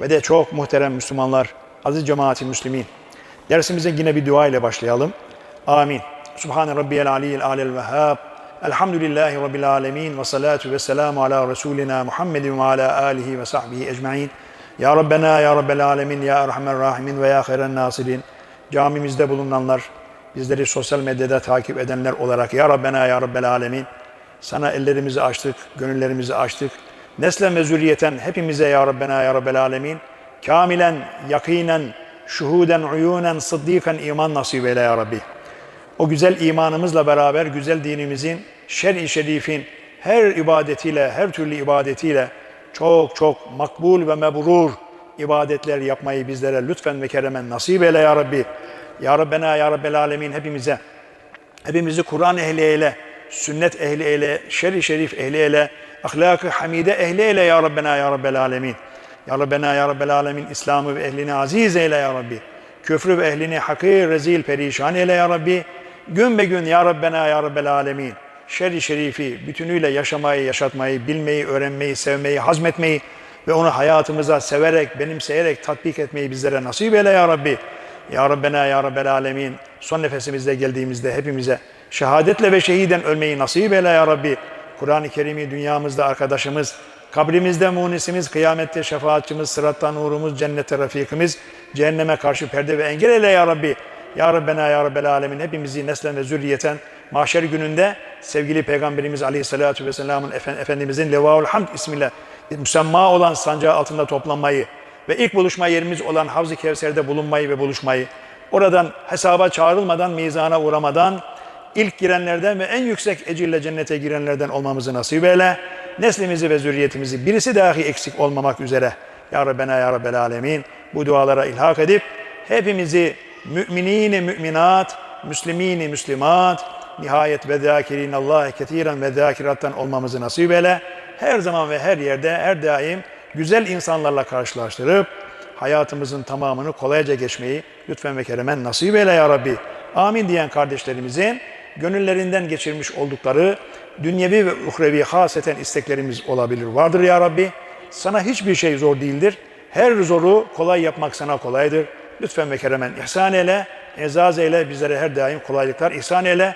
ve de çok muhterem Müslümanlar, aziz cemaati müslimin. Dersimize yine bir dua ile başlayalım. Amin. Subhane Rabbiyel Aliyyil Alel Vehhab. Elhamdülillahi Rabbil Alemin ve salatu ve selamu ala Resulina Muhammedin ve ala alihi ve sahbihi ecmain. Ya Rabbena ya Rabbel Alemin ya Erhamer Rahimin ve ya Hayren Nasirin. Camimizde bulunanlar, bizleri sosyal medyada takip edenler olarak Ya Rabbena ya Rabbel Alemin. Sana ellerimizi açtık, gönüllerimizi açtık. Neslen ve zürriyeten hepimize Ya Rabbena Ya Rabbel Alemin. Kamilen, yakinen, şuhuden, uyunen, sıddikan iman nasip eyle Ya Rabbi. O güzel imanımızla beraber güzel dinimizin, şer-i şerifin her ibadetiyle, her türlü ibadetiyle çok çok makbul ve mebrur ibadetler yapmayı bizlere lütfen ve keremen nasip eyle Ya Rabbi. Ya Rabbena Ya Rabbel Alemin hepimize, hepimizi Kur'an ehli eyle, sünnet ehli eyle, şer-i şerif ehli eyle, ahlak-ı hamide ehli eyle Ya Rabbena Ya Rabbel Alemin. Ya Rabbena Ya Rabbel Alemin İslam'ı ve ehlini aziz eyle Ya Rabbi. Küfrü ve ehlini hakir, rezil, perişan eyle Ya Rabbi. Gün be gün Ya Rabbena Ya Rabbel Alemin. Şer-i şerifi bütünüyle yaşamayı, yaşatmayı, bilmeyi, öğrenmeyi, sevmeyi, hazmetmeyi ve onu hayatımıza severek, benimseyerek tatbik etmeyi bizlere nasip eyle Ya Rabbi. Ya Rabbena Ya Rabbel Alemin. Son nefesimizde geldiğimizde hepimize şehadetle ve şehiden ölmeyi nasip eyle Ya Rabbi. Kur'an-ı Kerim'i dünyamızda arkadaşımız, kabrimizde munisimiz, kıyamette şefaatçimiz, sıratta nurumuz, cennette rafikimiz, cehenneme karşı perde ve engel eyle Ya Rabbi. Ya Rabbena Ya Rabbel Alemin hepimizi neslen ve zürriyeten mahşer gününde sevgili Peygamberimiz Aleyhisselatü Vesselam'ın Efendimizin Levaul Hamd ismiyle müsemma olan sancağı altında toplanmayı ve ilk buluşma yerimiz olan Havz-ı Kevser'de bulunmayı ve buluşmayı, oradan hesaba çağrılmadan, mizana uğramadan, ilk girenlerden ve en yüksek ecirle cennete girenlerden olmamızı nasip eyle. Neslimizi ve zürriyetimizi birisi dahi eksik olmamak üzere Ya Rabbena Ya Rabbel Alemin bu dualara ilhak edip hepimizi müminin müminat, müslimini müslimat, nihayet ve zâkirin Allah'e ketiren ve zâkirattan olmamızı nasip eyle. Her zaman ve her yerde, her daim güzel insanlarla karşılaştırıp hayatımızın tamamını kolayca geçmeyi lütfen ve keremen nasip eyle ya Rabbi. Amin diyen kardeşlerimizin gönüllerinden geçirmiş oldukları dünyevi ve uhrevi haseten isteklerimiz olabilir. Vardır ya Rabbi. Sana hiçbir şey zor değildir. Her zoru kolay yapmak sana kolaydır. Lütfen ve keremen ihsan eyle, ezaz eyle, bizlere her daim kolaylıklar ihsan eyle.